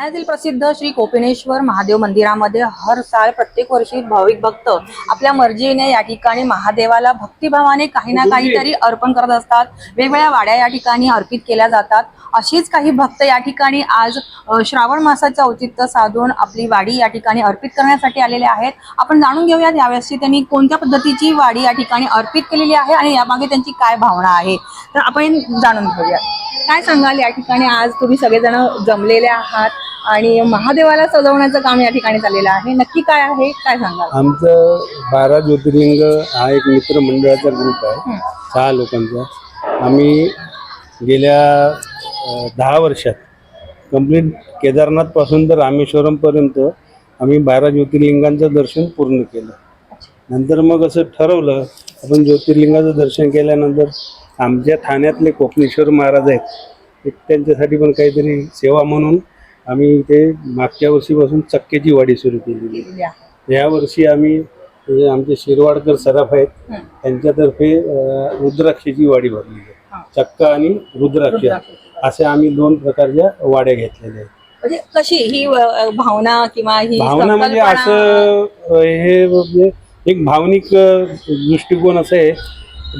ठाण्यातील प्रसिद्ध श्री कोपिनेश्वर महादेव मंदिरामध्ये हर साल प्रत्येक वर्षी भाविक भक्त आपल्या मर्जीने या ठिकाणी महादेवाला भक्तिभावाने काही ना काहीतरी अर्पण करत असतात. वेगवेगळ्या वाड्या या ठिकाणी अर्पित केल्या जातात. अशीच काही भक्त या ठिकाणी आज श्रावण मासाचं औचित्य साधून आपली वाडी या ठिकाणी अर्पित करण्यासाठी आलेले आहेत. आपण जाणून घेऊयात यावेळेस त्यांनी कोणत्या पद्धतीची वाडी या ठिकाणी अर्पित केलेली आहे आणि यामागे त्यांची काय भावना आहे? तर आपण जाणून घेऊयात. काय सांगाल या ठिकाणी आज? तुम्ही सगळेजण जमलेले आहात. आणि महादेवाला सजवण्याचं काम या ठिकाणी चाललेलं आहे. नक्की काय आहे? काय सांगाल? आमचं बारा ज्योतिर्लिंग हा एक मित्रमंडळाचा ग्रुप आहे. सहा लोकांचा. आम्ही गेल्या अ, दहा वर्षात कंप्लीट केदारनाथपासून तर रामेश्वरमपर्यंत आम्ही बारा ज्योतिर्लिंगांचं दर्शन पूर्ण केलं. नंतर मग असं ठरवलं आपण ज्योतिर्लिंगाचं दर्शन केल्यानंतर आमच्या ठाण्यातले कोपनेश्वर महाराज आहेत एक त्यांच्यासाठी पण काहीतरी सेवा म्हणून आम्ही इथे मागच्या वर्षीपासून चक्क्याची वाडी सुरू केलेली आहे. या वर्षी आम्ही म्हणजे आमचे शिरवाडकर सराफ आहेत. त्यांच्यातर्फे रुद्राक्षाची वाडी भरली. आहे. चक्का आणि रुद्राक्ष असे आम्ही दोन प्रकारच्या वाड्या घेतलेल्या आहेत. म्हणजे कशी ही भावना किंवा ही भावना म्हणजे असं हे म्हणजे एक भावनिक दृष्टिकोन असं आहे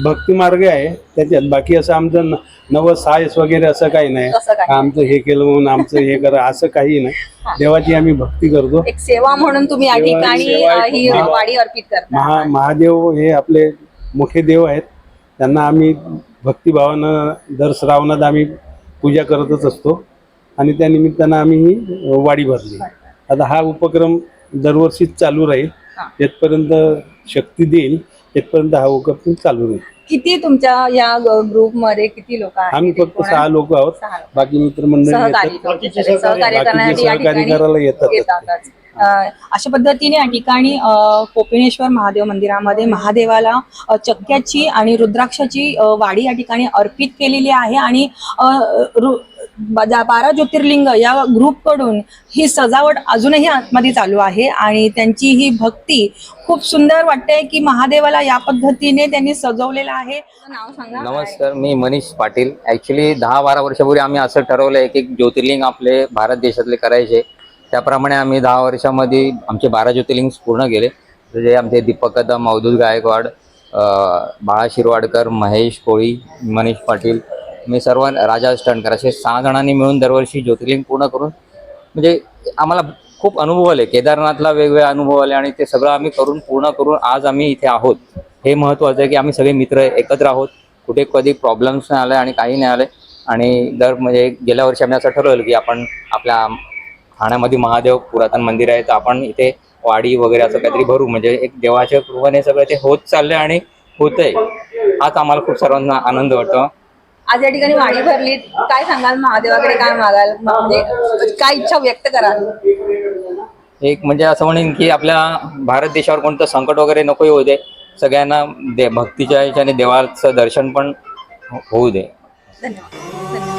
भक्ती मार्ग आहे. त्याच्यात बाकी असं आमचं न- नवं सायस वगैरे असं काही नाही. आमचं हे केलं म्हणून आमचं हे करा असं काही नाही. देवाची आम्ही भक्ती करतो. एक सेवा म्हणून तुम्ही या ठिकाणी ही महा- वाडी अर्पित करता. महा महादेव हे आपले मोठे देव आहेत. त्यांना आम्ही भक्तिभावानं दर श्रावणात आम्ही पूजा करतच असतो. आणि त्या निमित्तानं आम्ही ही वाडी भरली. आता हा उपक्रम दरवर्षीच चालू राहील. हा. शक्ती देईल येतपर्यंत हा उपक्रम चालू राहील किती तुमच्या या ग्रुपमध्ये किती लोक आहेत आम्ही फक्त? सहा लोक आहोत. बाकी मित्रमंडळी सहकारी येतात सहकार्य करण्यासाठी या सहकारी ठिकाणी करायला. येतातच अ, अशा पद्धतीने या ठिकाणी कोपिनेश्वर महादेव मंदिरामध्ये महादेवाला चक्क्याची आणि रुद्राक्षाची वाडी या ठिकाणी अर्पित केलेली आहे आणि बारा ज्योतिर्लिंग या ग्रुपकडून ही सजावट अजूनही आतमध्ये चालू आहे आणि त्यांची ही भक्ती खूप सुंदर वाटते की महादेवाला या पद्धतीने त्यांनी सजवलेलं आहे. नाव सांगा नमस्कार मी मनीष पाटील. ऍक्च्युली दहा बारा वर्षापूर्वी आम्ही असं ठरवलंय की ज्योतिर्लिंग आपले भारत देशातले करायचे. त्याप्रमाणे आम्ही दहा वर्षामध्ये आमचे बारा ज्योतिर्लिंग पूर्ण केले. जे आमचे दीपक कदम अवधूत गायकवाड बाळा शिरवाडकर महेश कोळी मनीष पाटील मी सर्व राजा स्टणकर असे सहा जणांनी मिळून दरवर्षी ज्योतिर्लिंग पूर्ण करून म्हणजे आम्हाला खूप अनुभव आले. केदारनाथला वेगवेगळे अनुभव आले आणि ते सगळं आम्ही करून पूर्ण करून आज आम्ही इथे आहोत. हे महत्त्वाचं आहे की आम्ही सगळे मित्र एकत्र आहोत. कुठे कधी प्रॉब्लेम्स नाही आले आणि काही नाही आले. आणि दर म्हणजे गेल्या वर्षी आम्ही असं ठरवलं की आपण आपल्या ठाण्यामध्ये महादेव पुरातन मंदिर आहे तर आपण इथे वाडी वगैरे असं काहीतरी भरू. म्हणजे एक देवाच्या कृपेने सगळं ते होत चाललंय आणि होतंय. हाच आम्हाला खूप सर्वांना आनंद वाटतो. आज या ठिकाणी वाडी भरली. काय सांगाल महादेवाकडे? काय मागाल? म्हणजे काय इच्छा व्यक्त कराल? एक म्हणजे असं म्हणेन की आपल्या भारत देशावर कोणतं संकट वगैरे नको येऊ दे. सगळ्यांना दे भक्तीच्या ह्याच्याने देवाचं दर्शन पण हो- होऊ दे. धन्यवाद.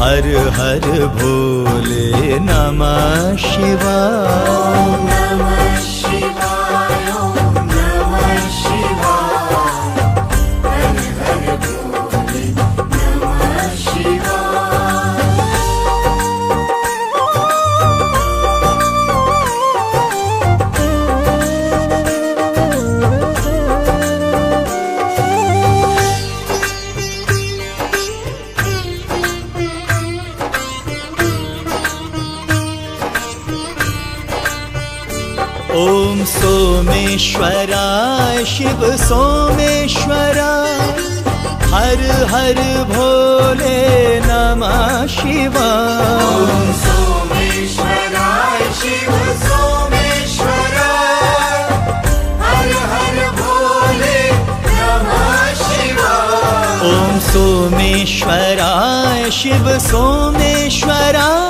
हर हर भोले नमः शिवाय। सोमेश्वराय शिव सोमेश्वराय हर हर भोले नमः शिवाय ॐ सोमेश्वराय शिव सोमेश्वराय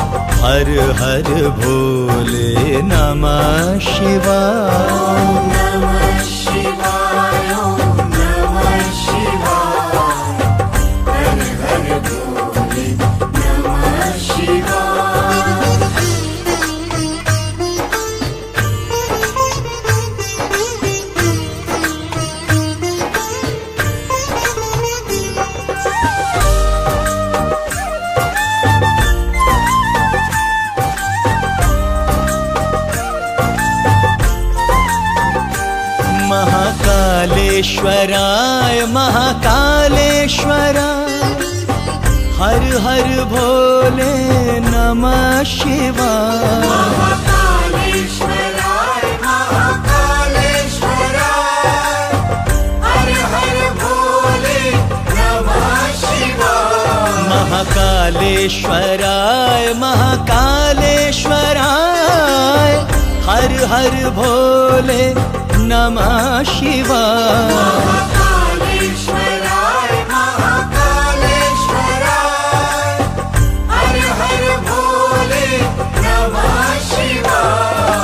हर हर भोले नमः शिवाय। हर हर भोले नमः शिवाय महाकालेश्वराय महाकालेश्वराय हर हर भोले नमः शिवाय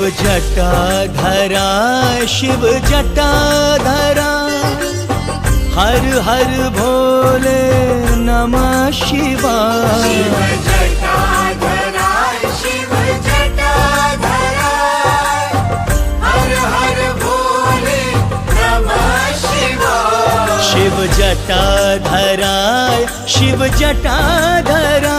शिव जटा धरा शिव जटा धरा। हर हर भोले नमः शिवाय। शिव जटा धरा शिव जटा धरा।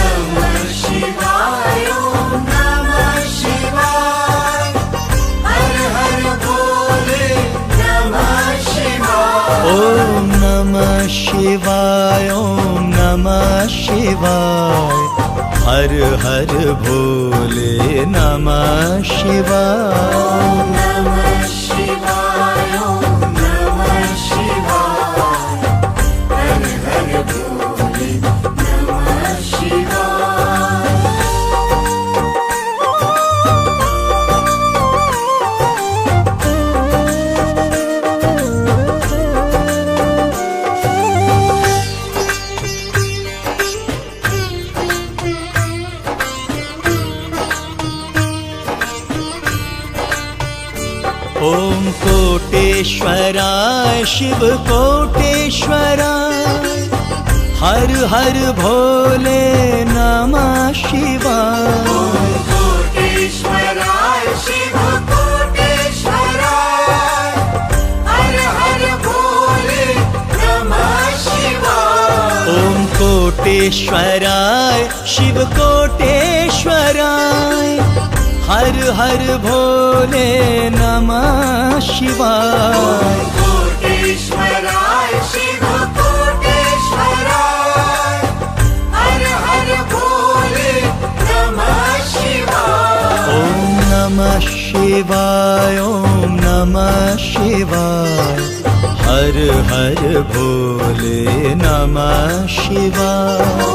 ஓம் நம சிவாய் ஓம் நம சிவாய் ஹர் ஹர் போலே நம சிவாய் कोटेश्वराय शिव कोटेश्वराय हर हर भोले नमः शिवाय ॐ कोटेश्वराय शिव कोटेश्वराय। हर हर भोले नमः शिवाय ॐ नमः शिवाय ॐ नमः शिवाय हर हर भोले नमः शिवाय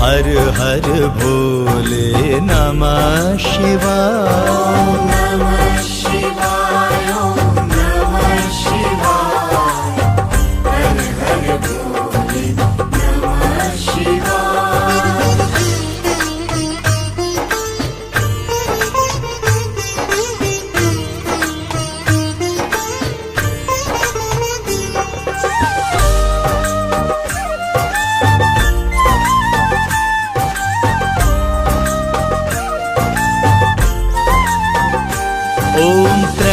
हर हर भोले नमः शिवाय।